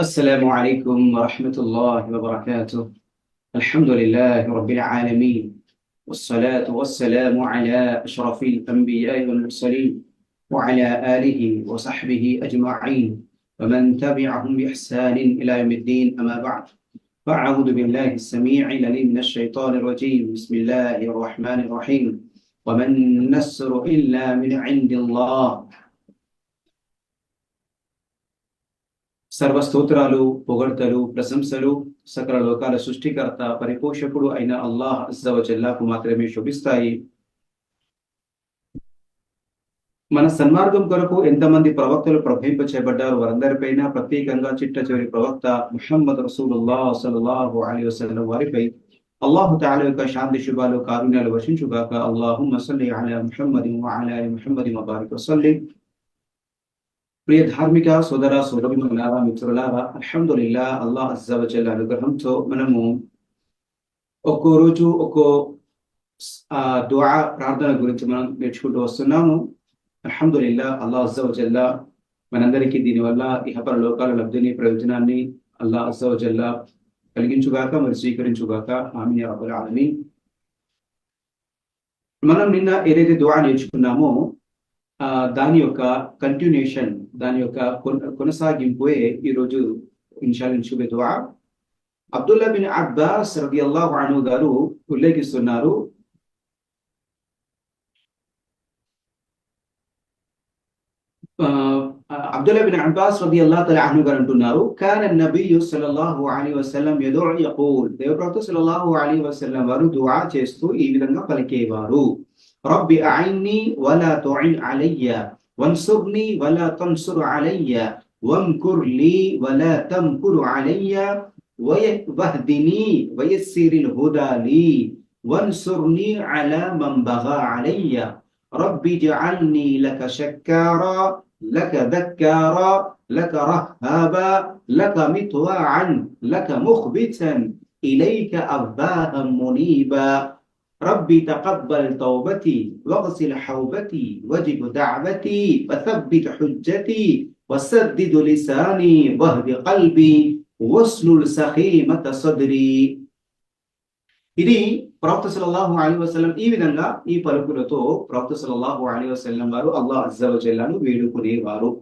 السلام عليكم ورحمة الله وبركاته. الحمد لله رب العالمين والصلاة والسلام على أشرف الأنبياء والمرسلين وعلى آله وصحبه أجمعين. ومن تبعهم بإحسان إلى يوم الدين أما بعد. فأعوذ بالله السميع العليم من الشيطان الرجيم. بسم الله الرحمن الرحيم. ومن النصر إلا من عند الله. సర్వ స్తోత్రాలు పొగడ్తలు ప్రశంసలు సకల లోకాల సృష్టికర్త పరిపోషకుడు అయిన అల్లాహ్ అజ్జవజల్లాకు మాత్రమే శోభిస్తాయి. మన సన్మార్గం కొరకు ఎంతమంది ప్రవక్తలు ప్రభవింప చేయబడ్డారు వారందరిపైన ప్రత్యేకంగా చిట్ట చివరి ప్రవక్త ముహమ్మద్ రసూలుల్లా సల్లాహు అలీ వసలం వారిపై అల్లాహు తాల యొక్క శాంతి శుభాలు కారుణ్యాలు వర్షించుగాక అల్లాహు మసల్లి అలా ముహమ్మది అలా ముహమ్మది మబారిక్ వసల్లి. ప్రియ ధార్మిక సోదర సోదరులారా మిత్రులారా అల్హమ్దుల్లా అల్లా అజ్జవజల్ అనుగ్రహంతో మనము ఒక్కో రోజు ఒక్కో దుఆ ప్రార్థన గురించి మనం నేర్చుకుంటూ వస్తున్నాము అల్హమ్దుల్లా అల్లా అజ్జవజల్లా మనందరికీ దీనివల్ల ఇహపర లోకాల లబ్ధిని ప్రయోజనాన్ని అల్లా అజ్జవజల్లా కలిగించుగాక మరి స్వీకరించుగాక ఆమె అబుల్ ఆలమీ మనం నిన్న ఏదైతే దుఆ నేర్చుకున్నామో దాని యొక్క కంటిన్యూషన్ దాని యొక్క కొనసాగింపుయే ఈరోజు ఇన్షాలిన్ దువా. అబ్దుల్లా బిన్ అబ్బాస్ రబి వాణు గారు ఉల్లేఖిస్తున్నారు అబ్దుల్లా బిన్ అబ్బాస్ రబి అల్లా తల అను గారు అంటున్నారు కాన నబియు సల్లల్లాహు అలీ వసల్లం యదుఉ యఖూల్ దేవప్రవక్త సల్లల్లాహు అలీ వసల్లం వారు దుఆ చేస్తూ ఈ విధంగా పలికేవారు రబ్బి అఇన్ని వలా తుఇన్ అలయ్య వన్సుర్ని వలా తన్సుర్ అలయ్య వంకుర్ లీ వలా తంకుర్ అలయ్య వహ్దిని వయస్సిరిల్ హుదా లీ وانصرني على من بغى علي رب اجعلني لك شكارا لك ذكارا لك رهابا لك مطواعا لك مخبتا إليك أباها منيبا. ربي تقبل توبتي واغسل حوبتي وجب دعوتي وثبت حجتي وسدد لساني واهد قلبي واسلل سخيمة صدري. ఇది ప్రవక్త సల్లల్లాహు అలీ వసలం ఈ విధంగా ఈ పలుకులతో ప్రవక్త సల్లల్లాహు అలీ వసలం వారు అల్లా అజ్జవజల్లాను వేడుకునేవారు.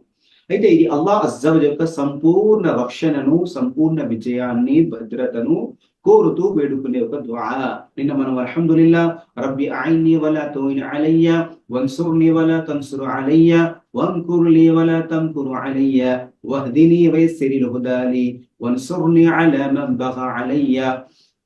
అయితే ఇది అల్లా అజ్జవజ్ యొక్క సంపూర్ణ రక్షణను సంపూర్ణ విజయాన్ని భద్రతను కోరుతూ వేడుకునే ఒక దుఆ. నిన్న మనం అల్హమ్దులిల్లా రబ్బి ఐని వలా తోయిన అలయ్య వన్సుర్ని వలా తన్సురు అలయ్య వంకుర్ లీ వలా తంకురు అలయ్య వహ్దిని వయస్సిరిల్ హుదాలి వన్సుర్ని అలా మన్ బగా అలయ్య.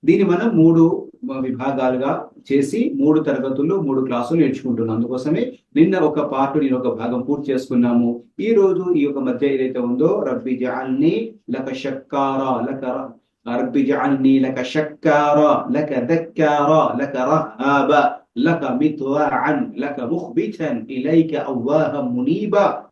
దీని మనం మూడు విభాగాలుగా చేసి మూడు తరగతులు మూడు క్లాసులు నేర్చుకుంటున్నాను. అందుకోసమే నిన్న ఒక పార్ట్ నేను ఒక భాగం పూర్తి చేసుకున్నాము. ఈ రోజు ఈ యొక్క మధ్య ఏదైతే ఉందో రబ్బి జాల్ని లక షక్కారా లక రబ్బి జాల్ని లక లక లక రహాబ లక లక ముఖ్బితన్ ఇలైక అవ్వాహ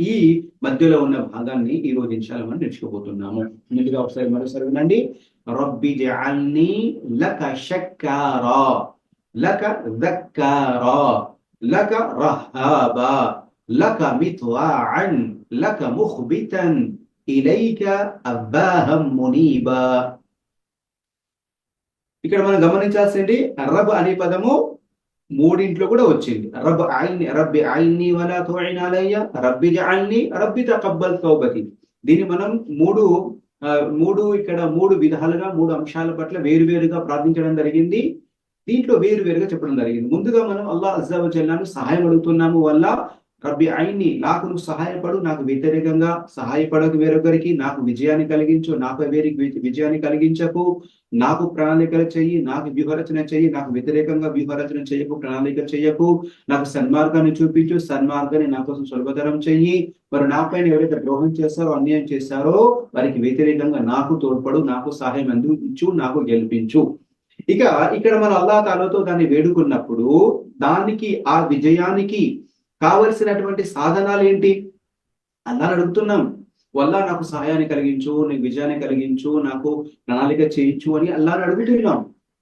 ఈ మధ్యలో ఉన్న భాగాన్ని ఈ రోజు ఇన్షాల్లా మనం నేర్చుకోబోతున్నాము. ముందుగా ఒకసారి మరోసారి వినండి. రబ్బి జఅల్ని లక షక్కారా లక దక్కారా లక రహాబా లక మిత్వాఅన్ లక ముఖ్బితన్ ఇలైక అబ్బాహం మునీబా ఇక్కడ మనం గమనించాల్సింది రబ్ అనే పదము మూడింట్లో కూడా వచ్చింది. రబ్ ఆయన్ని రబ్బి ఐని వలా తోయినాలయ్య రబ్బి జఅల్ని రబ్బి తకబ్బల్ తౌబతి దీన్ని మనం మూడు మూడు ఇక్కడ మూడు విధాలుగా మూడు అంశాల పట్ల వేరువేరుగా ప్రార్థించడం జరిగింది. దీంట్లో వేరు వేరుగా చెప్పడం జరిగింది. ముందుగా మనం అల్లా అజ్జావజల్లాను సహాయం అడుగుతున్నాము. వల్ల రబ్బి అయిని నాకు నువ్వు సహాయపడు నాకు వ్యతిరేకంగా సహాయపడకు వేరొకరికి నాకు విజయాన్ని కలిగించు నాకు వేరికి విజయాన్ని కలిగించకు నాకు ప్రణాళికలు చెయ్యి నాకు వ్యూహరచన చెయ్యి నాకు వ్యతిరేకంగా వ్యూహరచన చెయ్యకు ప్రణాళిక చెయ్యకు నాకు సన్మార్గాన్ని చూపించు సన్మార్గాన్ని నా కోసం సులభతరం చెయ్యి. మరి నాపైన ఎవరైతే ద్రోహం చేస్తారో అన్యాయం చేస్తారో వారికి వ్యతిరేకంగా నాకు తోడ్పడు నాకు సహాయం అందించు నాకు గెలిపించు. ఇక ఇక్కడ మన అల్లా తాలతో దాన్ని వేడుకున్నప్పుడు దానికి ఆ విజయానికి కావలసినటువంటి సాధనాలు ఏంటి? అల్లా అడుగుతున్నాం. వల్ల నాకు సహాయాన్ని కలిగించు నీకు విజయాన్ని కలిగించు నాకు ప్రణాళిక చేయించు అని అల్లాని అడుగుతున్నాం.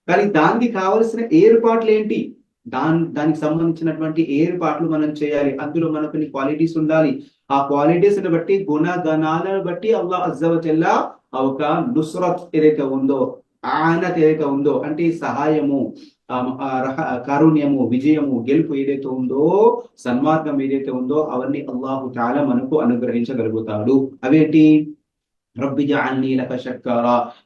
కానీ దానికి కావలసిన ఏర్పాట్లు ఏంటి? దాని దానికి సంబంధించినటువంటి ఏర్పాట్లు మనం చేయాలి. అందులో మనకు కొన్ని క్వాలిటీస్ ఉండాలి. ఆ క్వాలిటీస్ని బట్టి గుణగణాలను బట్టి అల్లాహ్ అజ్జవజల్లా ఆ ఒక నుస్రత్ ఏదైతే ఉందో ఆనత్ ఏదైతే ఉందో అంటే సహాయము. కారుణ్యము విజయము గెలుపు ఏదైతే ఉందో సన్మార్గం ఏదైతే ఉందో అవన్నీ అల్లాహు తాలా మనకు అనుగ్రహించగలుగుతాడు. అవేంటి? రబ్బి జఅల్నీ లక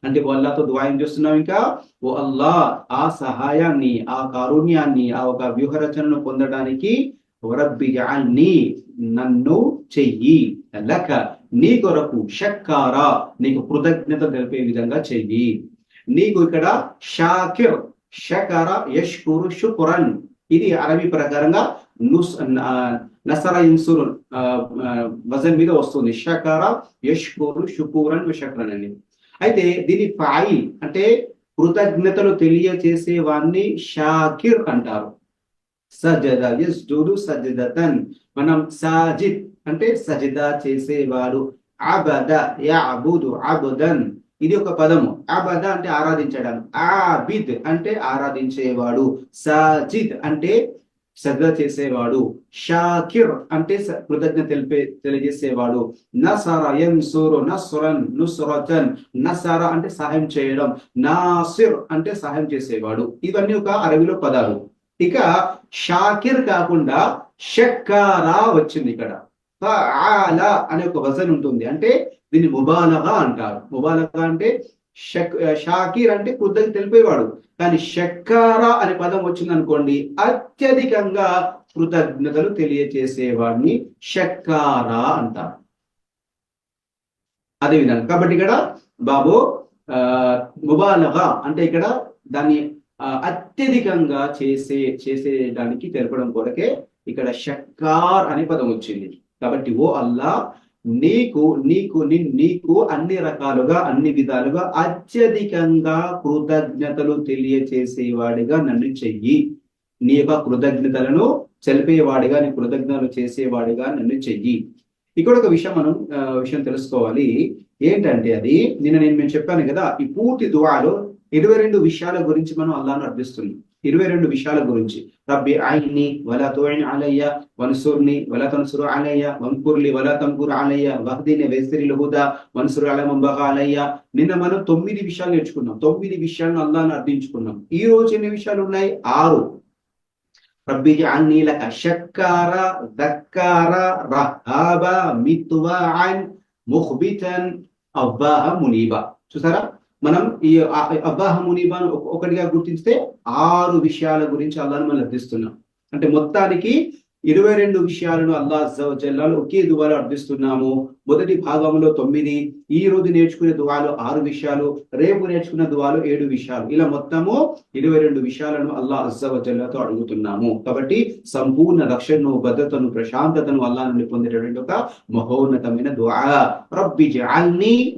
అంటే ఓ అల్లాతో దుఆయం చేస్తున్నాం ఇంకా? ఓ అల్లా ఆ సహాయాన్ని ఆ కారుణ్యాన్ని ఆ ఒక వ్యూహరచనను పొందడానికి రబ్బి జఅల్నీ నన్ను చెయ్యి. లక నీ కొరకు షక్కారా. నీకు కృతజ్ఞత తెలిపే విధంగా చెయ్యి. నీకు ఇక్కడ షాకిర్ షకర యష్కురు షుకురన్ ఇది అరబీ ప్రకారంగా నుస్ నసర ఇన్సురు వజన్ మీద వస్తుంది. షకర యష్కురు షుకూరన్ షకరన్ అని. అయితే దీని ఫాయి అంటే కృతజ్ఞతలు తెలియచేసే వాన్ని షాకిర్ అంటారు. సజద యస్జుదు సజదతన్. మనం సాజిద్ అంటే సజదా చేసేవాడు. అబద యా అబుదు అబుదన్. ఇది ఒక పదము. అబద అంటే ఆరాధించడం. ఆబిద్ అంటే ఆరాధించేవాడు. సాజిద్ అంటే శ్రద్ధ చేసేవాడు. షాకిర్ అంటే కృతజ్ఞ కృతజ్ఞత తెలిపే తెలియజేసేవాడు. నసర యన్సురు నసురన్ నుస్రతన్. నసర అంటే సహాయం చేయడం. నాసిర్ అంటే సహాయం చేసేవాడు. ఇవన్నీ ఒక అరవిలో పదాలు. ఇక షాకిర్ కాకుండా షక్కారా వచ్చింది ఇక్కడ. ఫఅల అనే ఒక వజన్ ఉంటుంది. అంటే దీన్ని ముబాలగా అంటారు. ముబాలగా అంటే షక్ షాకీర్ అంటే కృతజ్ఞత తెలిపేవాడు. కానీ షక్కారా అనే పదం వచ్చింది అనుకోండి అత్యధికంగా కృతజ్ఞతలు తెలియచేసేవాడిని షక్కారా అంటారు. అదే విధంగా కాబట్టి ఇక్కడ బాబు ఆ, ముబాలగా అంటే ఇక్కడ దాన్ని అత్యధికంగా చేసే చేసేదానికి తెలపడం కొరకే ఇక్కడ షక్కార్ అనే పదం వచ్చింది. కాబట్టి ఓ అల్లా నీకు నీకు నీకు అన్ని రకాలుగా అన్ని విధాలుగా అత్యధికంగా కృతజ్ఞతలు తెలియచేసేవాడిగా నన్ను చెయ్యి. నీ యొక్క కృతజ్ఞతలను చలిపేవాడిగా నీ కృతజ్ఞతలు చేసేవాడిగా నన్ను చెయ్యి. ఇక్కడ ఒక విషయం మనం విషయం తెలుసుకోవాలి. ఏంటంటే అది నిన్న నేను మేము చెప్పాను కదా ఈ పూర్తి దువాలో ఇరవై రెండు విషయాల గురించి మనం అల్లాను అర్థిస్తున్నాం. ఇరవై రెండు విషయాల గురించి. రబ్బి ఆయన్ని వలా తోయిన్ అలయ్య వన్సూర్ని వలా తన్సురు అలయ్య వంకుర్లి వలా తంకుర్ అలయ్య వహదీని వేసిరి లహుదా వన్సురు అల ముంబహ అలయ్య. నిన్న మనం తొమ్మిది విషయాలు నేర్చుకున్నాం. తొమ్మిది విషయాలను అల్లాను అర్థించుకున్నాం. ఈ రోజు ఎన్ని విషయాలు ఉన్నాయి? ఆరు. రబ్బి జఅల్నీ లక షక్కార దక్కార రహాబ మిత్వాఅన్ ముఖ్బితన్ అవ్వాహ మునీబా. చూసారా? మనం ఈ అబ్బాహ మునీబాను ఒకటిగా గుర్తిస్తే ఆరు విషయాల గురించి అల్లాను మనం అర్థిస్తున్నాం అంటే మొత్తానికి ఇరవై రెండు విషయాలను అల్లాజల్లాలు ఒకే దువాలో అర్థిస్తున్నాము మొదటి భాగంలో తొమ్మిది ఈ రోజు నేర్చుకునే దువాలు ఆరు విషయాలు రేపు నేర్చుకున్న దువాలు ఏడు విషయాలు. ఇలా మొత్తము ఇరవై రెండు విషయాలను అల్లా అజ్జవజల్లాతో అడుగుతున్నాము. కాబట్టి సంపూర్ణ రక్షణను భద్రతను ప్రశాంతతను అల్లా నుండి పొందేటటువంటి ఒక మహోన్నతమైన దుఆ రబ్బి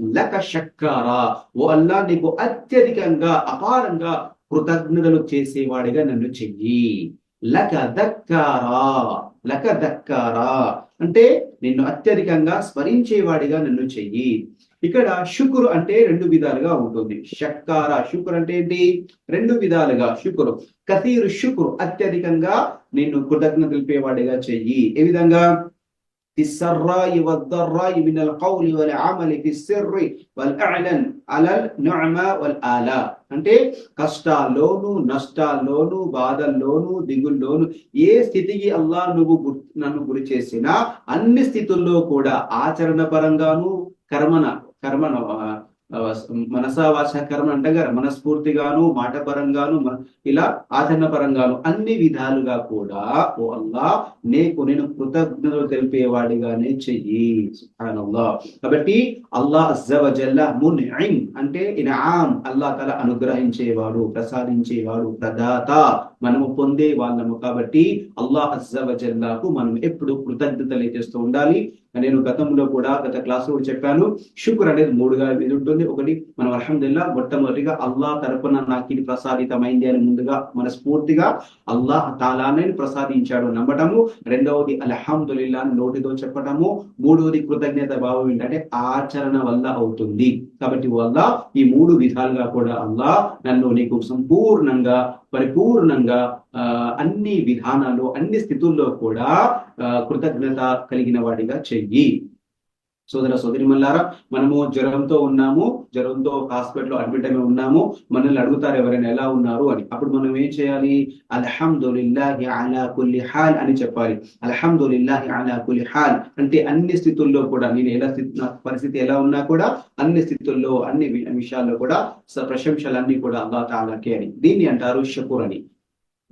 లక షక్కారా. ఓ అల్లా నీకు అత్యధికంగా అపారంగా కృతజ్ఞతలు చేసేవాడిగా నన్ను చెయ్యి. లక దక్కారా లక దక్కారా అంటే నిన్ను అత్యధికంగా స్మరించేవాడిగా నన్ను చెయ్యి ఇక్కడ శుకురు అంటే రెండు విధాలుగా ఉంటుంది షక్కార శుకురు అంటే ఏంటి రెండు విధాలుగా శుకురు కతీరు శుకురు అత్యధికంగా నిన్ను కృతజ్ఞత తెలిపేవాడిగా చెయ్యి ఏ విధంగా في السراء والضراء من القول والعمل في السر والأعلن అలల్ నొమ వల్ ఆలా. అంటే కష్టాల్లోను నష్టాల్లోను బాధల్లోను దిగుల్లోను ఏ స్థితికి అల్లా నువ్వు నన్ను గురి చేసినా అన్ని స్థితుల్లో కూడా ఆచరణ పరంగాను కర్మన కర్మ అంటే అంటారు మనస్ఫూర్తిగాను మాట పరంగాను ఇలా ఆచరణ పరంగాను అన్ని విధాలుగా కూడా ఓ అల్లా నీకు నేను కృతజ్ఞతలు తెలిపేవాడిగానే చెయ్యి అల్లా కాబట్టి అల్లా అజ్జవజల్ల మున్ఇం అంటే ఇనాం తల అనుగ్రహించేవాడు ప్రసాదించేవాడు ప్రదాత. మనము పొందే వాళ్ళము. కాబట్టి అల్లాహ్ అజ్జవజల్లాకు మనం ఎప్పుడు కృతజ్ఞతలు చేస్తూ ఉండాలి. నేను గతంలో కూడా గత క్లాస్ కూడా చెప్పాను శుక్ర్ అనేది మూడుగా ఇది ఉంటుంది. ఒకటి మనం అల్హమ్దుల్లా మొట్టమొదటిగా అల్లాహ్ తరపున నాకు ఇది ప్రసాదితమైంది అని ముందుగా మనస్ఫూర్తిగా అల్లాహ్ తాలానే ప్రసాదించాడు నమ్మటము. రెండవది అల్హమ్దుల్లా అని నోటితో చెప్పటము. మూడవది కృతజ్ఞత భావం ఏంటంటే ఆచరణ వల్ల అవుతుంది. కాబట్టి వల్ల ఈ మూడు విధాలుగా కూడా అల్లా నన్ను నీకు సంపూర్ణంగా పరిపూర్ణంగా ఆ, అన్ని విధానాలు అన్ని స్థితుల్లో కూడా ఆ, కృతజ్ఞత కలిగిన వాడిగా చెయ్యి. సోదర సోదరిమల్లారా మనము జ్వరంతో ఉన్నాము. జ్వరంతో హాస్పిటల్లో అడ్మిట్ అయి ఉన్నాము మనల్ని అడుగుతారు ఎవరైనా ఎలా ఉన్నారు అని. అప్పుడు మనం ఏం చేయాలి? అల్హమ్దుల్లాహి అలా కుల్లి హాల్ అని చెప్పాలి. అల్హమ్దుల్లాహి అలా కుల్లి హాల్ అంటే అన్ని స్థితుల్లో కూడా నేను ఎలా స్థితి నా పరిస్థితి ఎలా ఉన్నా కూడా అన్ని స్థితుల్లో అన్ని విషయాల్లో కూడా ప్రశంసలన్నీ కూడా అల్లా తాలాకే అని. దీన్ని అంటారు షకూర్ అని.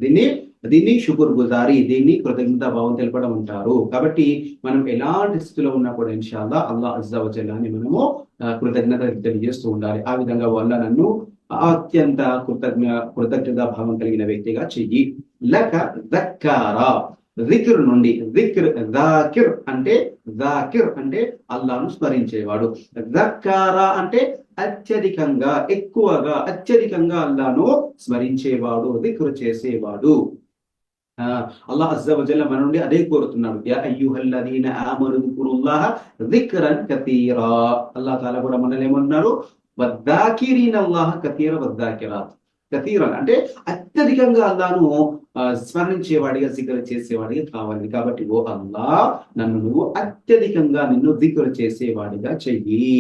దీన్ని దీన్ని షుకుర్ గుజారి దీన్ని కృతజ్ఞత భావం తెలపడం అంటారు. కాబట్టి మనం ఎలాంటి స్థితిలో ఉన్నా కూడా ఇన్షాల్లా అల్లా అజ్జా మనము కృతజ్ఞత తెలియజేస్తూ ఉండాలి. ఆ విధంగా వల్ల నన్ను అత్యంత కృతజ్ఞ కృతజ్ఞత భావం కలిగిన వ్యక్తిగా చెయ్యి. లక దక్కారా. జిక్ర్ నుండి జిక్ర్ దాకిర్ అంటే దాకిర్ అంటే అల్లాను స్మరించేవాడు. దక్కారా అంటే అత్యధికంగా ఎక్కువగా అత్యధికంగా అల్లాను స్మరించేవాడు దిక్రు చేసేవాడు. అల్లాహ్ అజ్జవజల్ల మన నుండి అదే కోరుతున్నాడు. యా అయ్యుహల్లదీన కురుల్లాహ జిక్రన్ కతీరా. అల్లాహ్ తాలా కూడా మనల్ని ఏమన్నారు వద్దాకిరీన్ అల్లాహ కతీర వద్దాకిరాత్. కతీరన్ అంటే అత్యధికంగా అల్లాను స్మరించేవాడిగా దిగ్గర చేసేవాడిగా కావాలి. కాబట్టి ఓ అల్లా నన్ను నువ్వు అత్యధికంగా నిన్ను దిగ్గర చేసేవాడిగా చెయ్యి.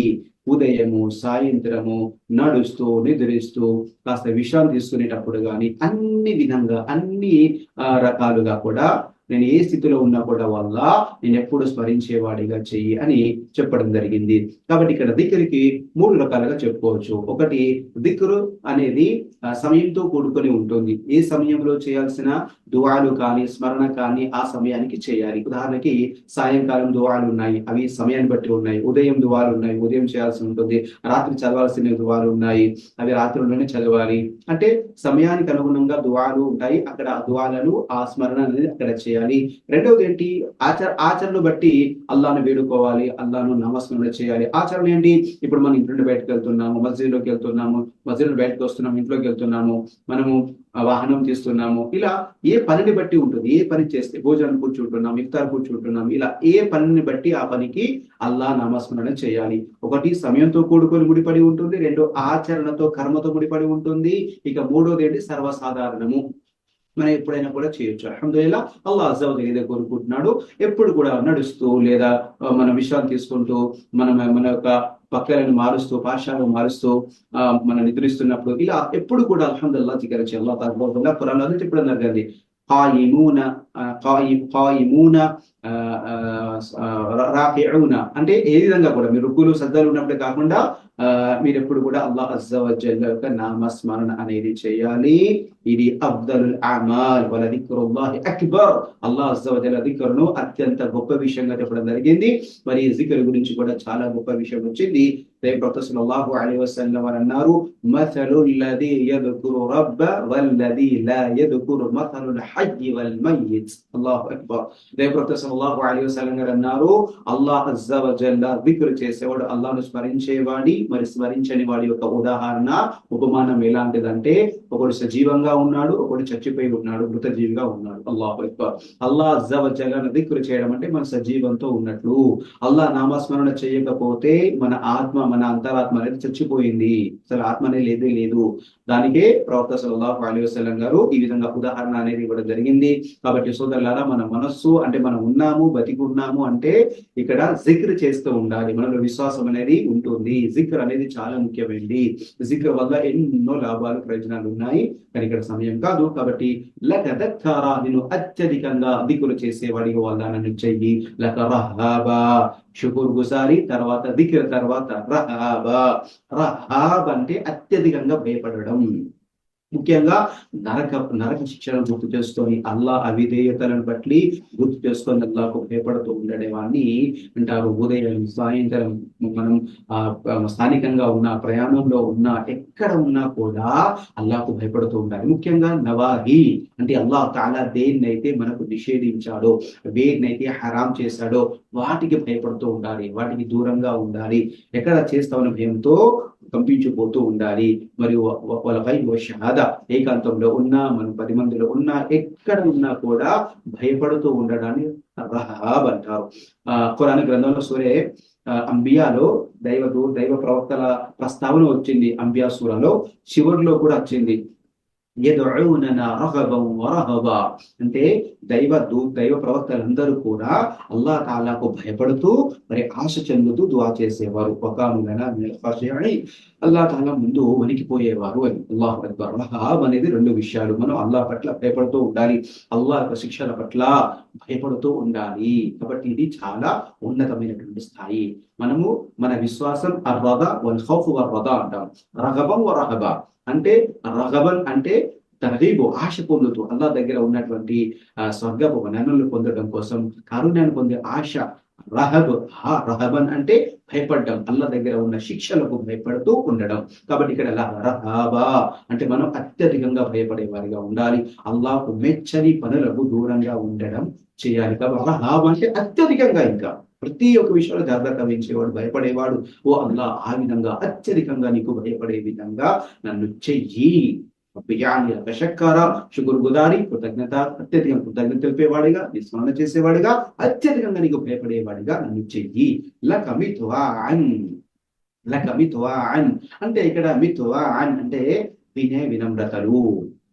ఉదయము సాయంత్రము నడుస్తూ నిద్రిస్తూ కాస్త విశ్రాంతి తీసుకునేటప్పుడు కానీ అన్ని విధంగా అన్ని ఆ, రకాలుగా కూడా నేను ఏ స్థితిలో ఉన్నా కూడా వల్ల నేను ఎప్పుడు స్మరించేవాడిగా చెయ్యి అని చెప్పడం జరిగింది. కాబట్టి ఇక్కడ దిక్కురికి మూడు రకాలుగా చెప్పుకోవచ్చు. ఒకటి దిక్కురు అనేది ఆ, సమయంతో కూడుకొని ఉంటుంది. ఏ సమయంలో చేయాల్సిన దువాలు కానీ స్మరణ కానీ ఆ సమయానికి చేయాలి. ఉదాహరణకి సాయంకాలం దువాలు ఉన్నాయి అవి సమయాన్ని బట్టి ఉన్నాయి ఉదయం దువాలు ఉన్నాయి ఉదయం చేయాల్సి ఉంటుంది రాత్రి చదవాల్సిన దువాలు ఉన్నాయి అవి రాత్రిలోనే చదవాలి. అంటే సమయానికి అనుగుణంగా దువాలు ఉంటాయి అక్కడ ఆ దువాలను ఆ స్మరణ అనేది అక్కడ చేయాలి. రెండవది ఏంటి? ఆచర ఆచరణ బట్టి అల్లాను వేడుకోవాలి అల్లాను నమస్మరణ చేయాలి. ఆచరణ ఏంటి? ఇప్పుడు మనం ఇంటి నుండి బయటకు వెళ్తున్నాము మస్జిద్లోకి వెళ్తున్నాము మస్జిద్ బయటకు వస్తున్నాము ఇంట్లోకి వెళ్తున్నాము మనము వాహనం తీస్తున్నాము. ఇలా ఏ పనిని బట్టి ఉంటుంది? ఏ పని చేస్తే భోజనం కూర్చుంటున్నాం ఇఫ్తార్ కూర్చుంటున్నాం ఇలా ఏ పనిని బట్టి ఆ పనికి అల్లా నామస్మరణ చేయాలి? ఒకటి సమయంతో కూడుకొని ముడిపడి ఉంటుంది రెండు ఆచరణతో కర్మతో ముడిపడి ఉంటుంది ఇక మూడోది ఏంటి సర్వసాధారణము. మనం ఎప్పుడైనా కూడా చేయొచ్చు. అల్హమ్దుల్లా అల్లా అజావుద్ ఏదో కోరుకుంటున్నాడు. ఎప్పుడు కూడా నడుస్తూ లేదా మనం విశ్రాంతి తీసుకుంటూ మనం మన యొక్క పక్కలను మారుస్తూ పాఠశాలను మారుస్తూ ఆ, మనం నిద్రిస్తున్నప్పుడు ఇలా ఎప్పుడు కూడా అల్హమ్దుల్లా జిగర అల్లా తగ్గకుండా ఖురాన్లో అదే అన్నారు కానీ కాయిమూన ఆ, కాయి కాయిమూన ఆ, అంటే ఏ విధంగా కూడా? మీరు రుక్కులు సజ్జలు ఉన్నప్పుడే కాకుండా మీరు ఎప్పుడు కూడా అల్లాహ్ అజ్జవజల్ యొక్క నామస్మరణ అనేది చేయాలి. ఇది అబ్దల్ అమాల్ వాళ్ళ దిక్రుల్లాహి అక్బర్. అల్లాహ్ అజ్జవజల్ దిక్రును అత్యంత గొప్ప విషయంగా చెప్పడం జరిగింది. మరి ఈ గురించి కూడా చాలా గొప్ప విషయం వచ్చింది. ప్రవక్త వారు అన్నారు మథలు లది యద్కురు రబ్బ వల్లది లా యద్కురు మథలుల్ హయ్యి వల్ మయ్యిత్. అల్లాహు అక్బర్. ప్రవక్త సల్లల్లాహు అలైహి వసల్లం గారు అన్నారు అల్లాహ్ అజ్జా వజల్ల చేసేవాడు అల్లాహ్ను స్మరించేవాడి మరి స్మరించని వాడి యొక్క ఉదాహరణ ఉపమానం ఎలాంటిదంటే ఒకడు సజీవంగా ఉన్నాడు ఒకడు చచ్చిపోయి ఉన్నాడు మృతజీవిగా ఉన్నాడు. అల్లాహ్ అక్బర్. అల్లాహ్ అజ్జా వజల్లను చేయడం అంటే మన సజీవంతో ఉన్నట్లు. అల్లా నామస్మరణ చేయకపోతే మన ఆత్మ మన అంతరాత్మ అనేది చచ్చిపోయింది. అసలు ఆత్మ అనేది లేదే లేదు. దానికే ప్రవక్త సల్లల్లాహు అలీ వసలం గారు ఈ విధంగా ఉదాహరణ అనేది ఇవ్వడం జరిగింది. కాబట్టి సోదరులారా మన మనస్సు అంటే మనం ఉన్నాము బతికి ఉన్నాము అంటే ఇక్కడ జిక్ర్ చేస్తూ ఉండాలి. మనలో విశ్వాసం అనేది ఉంటుంది. జిక్ర్ అనేది చాలా ముఖ్యమైనది. జిక్ర్ వల్ల ఎన్నో లాభాలు ప్రయోజనాలు ఉన్నాయి. కానీ ఇక్కడ సమయం కాదు. కాబట్టి లక దక్కారా నేను అత్యధికంగా దిక్కులు చేసేవాడి వల్ల నన్ను చెయ్యి. లక రహాబా షుకూర్ గుసారి తర్వాత దిక్ర్ తర్వాత రహాబా. రహాబ్ అంటే అత్యధికంగా భయపడడం. ముఖ్యంగా నరక నరక శిక్షణ గుర్తు చేసుకొని అల్లా అవిధేయతలను బట్టి గుర్తు చేసుకొని అల్లాకు భయపడుతూ ఉండేవాడిని అంటారు. ఉదయం సాయంత్రం మనం ఆ స్థానికంగా ఉన్న ప్రయాణంలో ఉన్న ఎక్కడ ఉన్నా కూడా అల్లాకు భయపడుతూ ఉండాలి. ముఖ్యంగా నవాహి అంటే అల్లాహ్ తాలా దేన్నైతే మనకు నిషేధించాడో వేడినైతే హరాం చేశాడో వాటికి భయపడుతూ ఉండాలి వాటికి దూరంగా ఉండాలి. ఎక్కడ చేస్తామని భయంతో కంపించిపోతూ ఉండాలి. మరియు వాళ్ళపై షహాద ఏకాంతంలో ఉన్నా మనం పది మందిలో ఉన్నా ఎక్కడ ఉన్నా కూడా భయపడుతూ ఉండడాన్ని రహాబ్ అంటారు. ఆ ఖురాన్ గ్రంథంలో సూరే అంబియాలో దైవ దూ- దైవ ప్రవక్తల ప్రస్తావన వచ్చింది. అంబియా సూరలో చివరిలో కూడా వచ్చింది. అంటే దైవ దూ దైవ ప్రవక్తలందరూ కూడా అల్లా తాలాకు భయపడుతూ మరి ఆశ చెందుతూ దువా చేసేవారు. ఒకాములన అల్లా తాలా ముందు వణికిపోయేవారు అని. అల్లాహ్ అక్బర్. రహాబ్ అనేది రెండు విషయాలు. మనం అల్లా పట్ల భయపడుతూ ఉండాలి. అల్లా యొక్క శిక్షల పట్ల భయపడుతూ ఉండాలి. కాబట్టి ఇది చాలా ఉన్నతమైనటువంటి స్థాయి. మనము మన విశ్వాసం అర్రద వల్ ఖౌఫ్ వర్ అంటాం. రగబం వరహబ అంటే రగబన్ అంటే తరగీబు ఆశ పొందుతూ అల్లా దగ్గర ఉన్నటువంటి స్వర్గపు వనరులు పొందడం కోసం కారుణ్యాన్ని పొందే ఆశ రహబ్ హా రహబన్ అంటే భయపడడం అల్లా దగ్గర ఉన్న శిక్షలకు భయపడుతూ ఉండడం. కాబట్టి ఇక్కడ రహాబా అంటే మనం అత్యధికంగా భయపడే వారిగా ఉండాలి. అల్లాహకు మెచ్చని పనులకు దూరంగా ఉండడం చేయాలి. కాబట్టి రహాబ్ అంటే అత్యధికంగా ఇంకా. ప్రతి ఒక్క విషయంలో జాగ్రత్త వహించేవాడు భయపడేవాడు. ఓ అల్లా ఆ విధంగా అత్యధికంగా నీకు భయపడే విధంగా నన్ను చెయ్యి. కషక్కార షుగురు గుదారి కృతజ్ఞత అత్యధికంగా కృతజ్ఞత తెలిపేవాడిగా విస్మరణ చేసేవాడిగా అత్యధికంగా నీకు భయపడేవాడిగా నన్ను చెయ్యి. లక మిత్వా అంటే ఇక్కడ మిత్వా అంటే వినే వినమ్రతలు.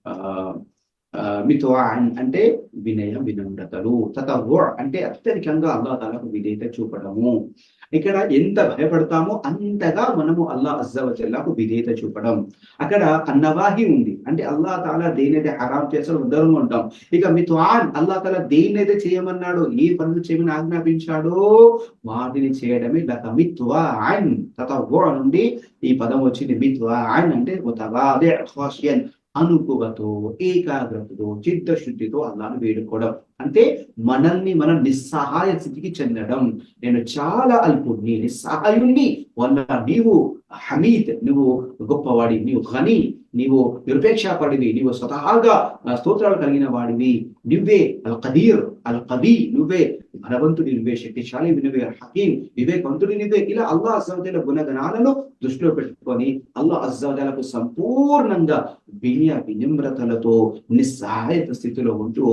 ఆ మిత్వా అంటే వినయం వినమ్రతలు తతవ్వ అంటే అత్యధికంగా అల్లా తాలకు విధేయత చూపడము. ఇక్కడ ఎంత భయపడతామో అంతగా మనము అల్లా అజ్జవజల్లాకు విధేయత చూపడం. అక్కడ అన్నవాహి ఉంది. అంటే అల్లా తాలా దేనైతే హరాం చేస్తాడో ఉద్దరం ఉంటాం ఇక మిత్వాన్ అల్లా తాలా దేనైతే చేయమన్నాడో ఏ పనులు చేయమని ఆజ్ఞాపించాడో వాటిని చేయడమే లక మిత్వాన్. నుండి ఈ పదం వచ్చింది మిత్వాన్ అంటే అనుకువతో ఏకాగ్రతతో చిత్తశుద్ధితో అల్లాను వేడుకోవడం. అంటే మనల్ని మనం నిస్సహాయ స్థితికి చెందడం. నేను చాలా అల్పుణ్ణి నిస్సహాయుణ్ణి. వల్ల నీవు హమీద్ నువ్వు గొప్పవాడి నీవు ఘని నీవు నిరపేక్షపడివి నీవు స్వతహాగా స్తోత్రాలు కలిగిన వాడివి. నువ్వే అల్ కదీర్ అల్ కబీ నువ్వే ధనవంతుడి నువ్వే శక్తిశాలి నువ్వే హకీం వివేకవంతుడి నువ్వే. ఇలా అల్లా అజాదల గుణగణాలను దృష్టిలో పెట్టుకొని అల్లా అజాదలకు సంపూర్ణంగా వినయ వినమ్రతలతో నిస్సహాయత స్థితిలో ఉంటూ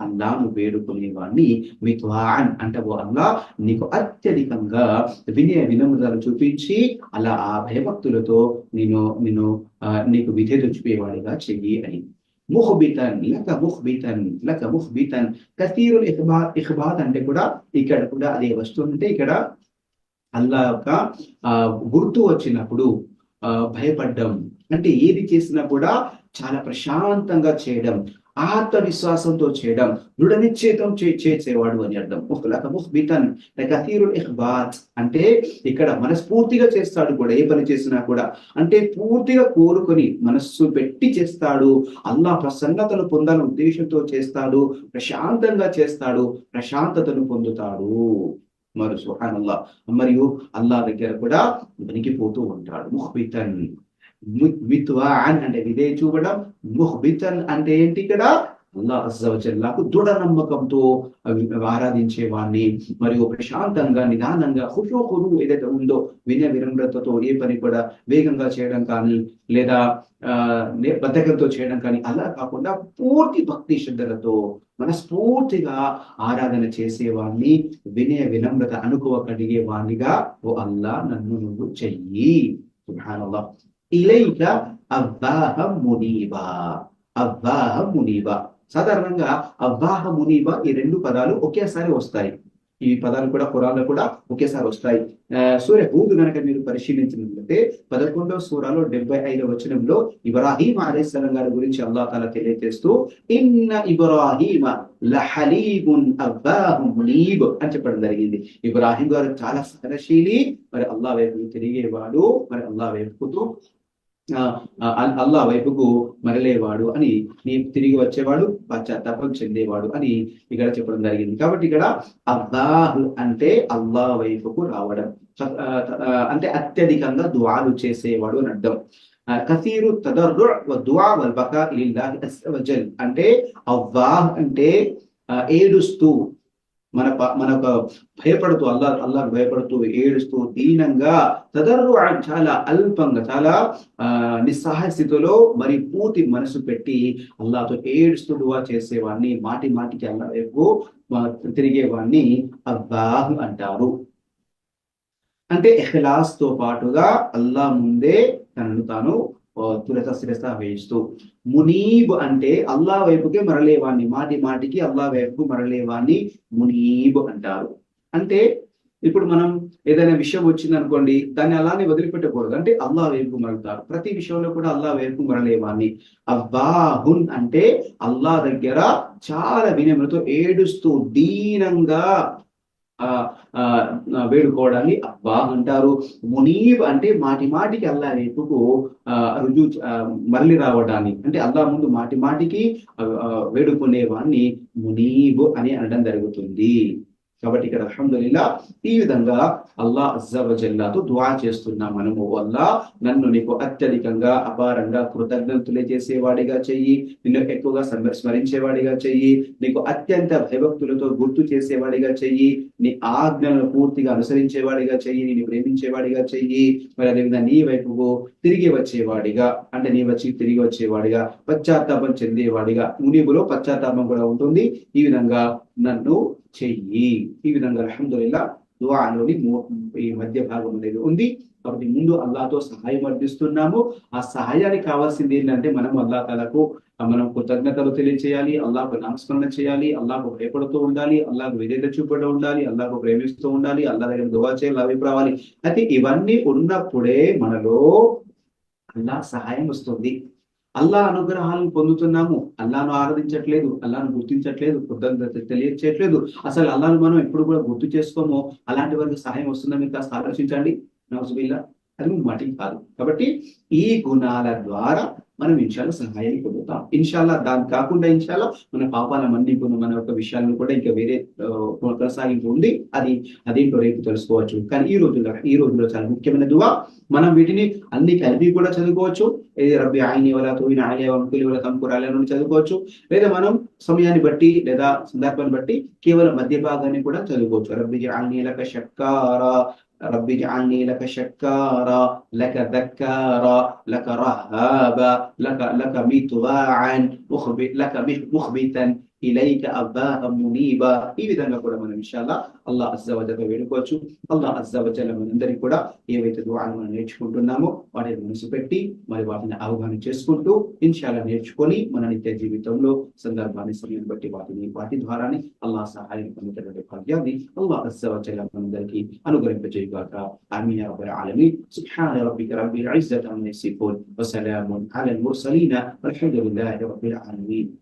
అల్లాను వేడుకునే వాడిని మిత్వాన్ అంటే ఓ అల్లా నీకు అత్యధికంగా వినయ వినమ్రతలు చూపించి అలా ఆ భయభక్తులతో నేను నేను నీకు విధేత చూపేవాడిగా చెయ్యి అని. ముహ్బితన్ లక ముహ్బితన్ లక ముహ్బితన్. కసీరుల్ ఇఖ్బా ఇఖ్బాద్ అంటే కూడా ఇక్కడ కూడా అదే వస్తుందంటే ఇక్కడ అల్లా యొక్క గుర్తు వచ్చినప్పుడు భయపడ్డం. అంటే ఏది చేసినా కూడా చాలా ప్రశాంతంగా చేయడం. ఆత్మవిశ్వాసంతో చేయడం దృఢ నిశ్చేతం చేసేవాడు అని అర్థం. ముఖ్బితన్ ఇహ్బాత్ అంటే ఇక్కడ మనస్ఫూర్తిగా చేస్తాడు కూడా ఏ పని చేసినా కూడా. అంటే పూర్తిగా కోరుకొని మనస్సు పెట్టి చేస్తాడు. అల్లా ప్రసన్నతను పొందాలని ఉద్దేశంతో చేస్తాడు. ప్రశాంతంగా చేస్తాడు. ప్రశాంతతను పొందుతాడు. మరి సుహానల్లా మరియు అల్లా దగ్గర కూడా వెనికిపోతూ ఉంటాడు. ముఖ్బితన్ విత్వాన్ అంటే విధేయ చూపడం ముహ్బితన్ అంటే ఏంటి ఇక్కడ? అల్లా అజ్జవజల్లాకు దృఢ నమ్మకంతో ఆరాధించే వాడిని మరియు ప్రశాంతంగా నిదానంగా హుషోహురు ఏదైతే ఉందో వినయ వినమ్రతతో ఏ పని కూడా వేగంగా చేయడం కానీ లేదా బద్ధకంతో చేయడం కానీ అలా కాకుండా పూర్తి భక్తి శ్రద్ధలతో మనస్ఫూర్తిగా ఆరాధన చేసేవాడిని వినయ వినమ్రత అనుకువ కలిగే వాణిగా ఓ అల్లా నన్ను నువ్వు చెయ్యి. సుభానల్లా ఇలైక అవ్వాహ మునీబా అవ్వాహ మునీబా సాధారణంగా అవ్వాహ మునీబా ఈ రెండు పదాలు ఒకేసారి వస్తాయి. ఈ పదాలు కూడా కురాల్లో కూడా ఒకేసారి వస్తాయి. సూర్య హూద్ కనుక మీరు పరిశీలించినట్లయితే పదకొండవ సూరాలో డెబ్బై ఐదవ వచనంలో ఇబ్రాహీం అలేస్లం గారి గురించి అల్లా తాలా తెలియజేస్తూ ఇన్న ఇబ్రాహీమ లహలీబున్ అవ్వాహు మునీబ్ అని చెప్పడం జరిగింది. ఇబ్రాహీం గారు చాలా సహనశీలి. మరి అల్లా వైపు తిరిగేవాడు. మరి అల్లా వైపుతో అల్లా వైపుకు మరలేవాడు అని నీ తిరిగి వచ్చేవాడు పశ్చాత్తాపం చెందేవాడు అని ఇక్కడ చెప్పడం జరిగింది. కాబట్టి ఇక్కడ అల్లాహ్ అంటే అల్లా వైపుకు రావడం. అంటే అత్యధికంగా దువాలు చేసేవాడు అని అర్థం. కసీరు తదర్రు దువా వల్ బకా అంటే అవ్వాహ్ అంటే ఏడుస్తూ మన మనకు భయపడుతూ అల్లా అల్లా భయపడుతూ ఏడుస్తూ దీనంగా తదర్రు చాలా అల్పంగా చాలా ఆ నిస్సహాయ స్థితిలో మరి పూర్తి మనసు పెట్టి అల్లాతో ఏడుస్తుడువా చేసేవాడిని మాటి మాటికి అల్లా వైపు తిరిగేవాడిని అబ్బాహ్ అంటారు. అంటే ఎహ్లాస్తో పాటుగా అల్లా ముందే తనను తాను తురత శిరస వేయిస్తూ మునీబ్ అంటే అల్లా వైపుకే మరలేవాణ్ణి మాటి మాటికి అల్లా వైపుకు మరలేవాణ్ణి మునీబ్ అంటారు. అంటే ఇప్పుడు మనం ఏదైనా విషయం వచ్చింది అనుకోండి దాన్ని అలానే వదిలిపెట్టకూడదు. అంటే అల్లా వైపు మరలుతారు. ప్రతి విషయంలో కూడా అల్లా వైపు మరలేవాణ్ణి. అబ్బాహున్ అంటే అల్లా దగ్గర చాలా వినమ్రతో ఏడుస్తూ దీనంగా ఆ వేడుకోవడాన్ని అబ్బా అంటారు. మునీబ్ అంటే మాటి మాటికి అల్లా వైపుకు రుజు మరలి రావడాన్ని. అంటే అల్లా ముందు మాటి మాటికి వేడుకునే వాడిని మునీబు అని అనడం జరుగుతుంది. కాబట్టి ఇక్కడ అల్హమ్దుల్లా ఈ విధంగా అల్లా అజ్జవజల్లాతో దువా చేస్తున్నాం మనము. వల్ల నన్ను నీకు అత్యధికంగా అపారంగా కృతజ్ఞతలే చేసేవాడిగా చెయ్యి. నిన్ను ఎక్కువగా స్మరించేవాడిగా చెయ్యి. నీకు అత్యంత భయభక్తులతో గుర్తు చేసేవాడిగా చెయ్యి. నీ ఆజ్ఞలను పూర్తిగా అనుసరించేవాడిగా చెయ్యి. నేను ప్రేమించేవాడిగా చెయ్యి. మరి అదేవిధంగా నీ వైపుకు తిరిగి వచ్చేవాడిగా అంటే నీ వచ్చి తిరిగి వచ్చేవాడిగా పశ్చాత్తాపం చెందేవాడిగా మునిగులో పశ్చాత్తాపం కూడా ఉంటుంది. ఈ విధంగా నన్ను చెయ్యి. ఈ విధంగా అల్హమ్దుల్లా దువాలోని ఈ మధ్య భాగం అనేది ఉంది. కాబట్టి ముందు అల్లాతో సహాయం అర్థిస్తున్నాము ఆ సహాయానికి కావాల్సింది ఏంటంటే మనం అల్లా తలకు మనం కృతజ్ఞతలు తెలియచేయాలి అల్లాకు నామస్మరణ చేయాలి అల్లాకు భయపడుతూ ఉండాలి అల్లాకు విధేత చూపడం ఉండాలి అల్లాకు ప్రేమిస్తూ ఉండాలి అల్లా దగ్గర దువా చేయాలి అవి అయితే ఇవన్నీ ఉన్నప్పుడే మనలో అల్లా సహాయం వస్తుంది. అల్లా అనుగ్రహాలను పొందుతున్నాము. అల్లాను ఆరాధించట్లేదు అల్లాను గుర్తించట్లేదు కృతజ్ఞత తెలియచేయట్లేదు. అసలు అల్లాను మనం ఎప్పుడు కూడా గుర్తు చేసుకోమో. అలాంటి వారికి సహాయం వస్తుందని మీరు కాస్త ఆలోచించండి. నవసుబిల్లా అది మాటికి కాదు. కాబట్టి ఈ గుణాల ద్వారా మనం ఇన్షాల్లో సహాయాన్ని పొందుతాం. ఇన్షాల్లా దాని కాకుండా ఇన్షాల్లో మన పాపాల మంది మన యొక్క విషయాలను కూడా ఇంకా వేరే కొనసాగింపు ఉంది. అది అదేంటో రేపు తెలుసుకోవచ్చు. కానీ ఈ రోజుల్లో ఈ రోజుల్లో చాలా ముఖ్యమైన దువా మనం వీటిని అన్ని కలిపి కూడా చదువుకోవచ్చు. ఏది రబ్బి ఆయన వల్ల తోయిన ఆయన వంకులి వల్ల తంపురాల నుండి చదువుకోవచ్చు. లేదా మనం సమయాన్ని బట్టి లేదా సందర్భాన్ని బట్టి కేవలం మధ్య భాగాన్ని కూడా చదువుకోవచ్చు. రబ్బి ఆయన షక్కారా رب اجعلني لك شكارا لك ذكارا لك رهابا لك لك مطواعا لك مخبتا ఇలైక అబ్బాహ మునీబా ఈ విధంగా కూడా మనం ఇన్షాల్లా అల్లా అజ్జవజల వేడుకోవచ్చు. అల్లా అజ్జవజల మనందరికీ కూడా ఏవైతే దువాలు మనం నేర్చుకుంటున్నామో వాటిని మనసు పెట్టి మరి వాటిని అవగాహన చేసుకుంటూ ఇన్షాల్లా నేర్చుకొని మన నిత్య జీవితంలో సందర్భాన్ని సమయం బట్టి వాటిని వాటి ద్వారానే అల్లా సహాయం పొందేటటువంటి భాగ్యాన్ని అల్లా అజ్జవజల మనందరికీ అనుగ్రహింపజేయగాక. ఆమీన్ యా రబ్బల్ ఆలమీన్. సుబ్హాన రబ్బిక రబ్బిల్ ఇజ్జతి అమ్మా యసిఫూన్. వసలామున్ అలల్ والحمد لله رب العالمين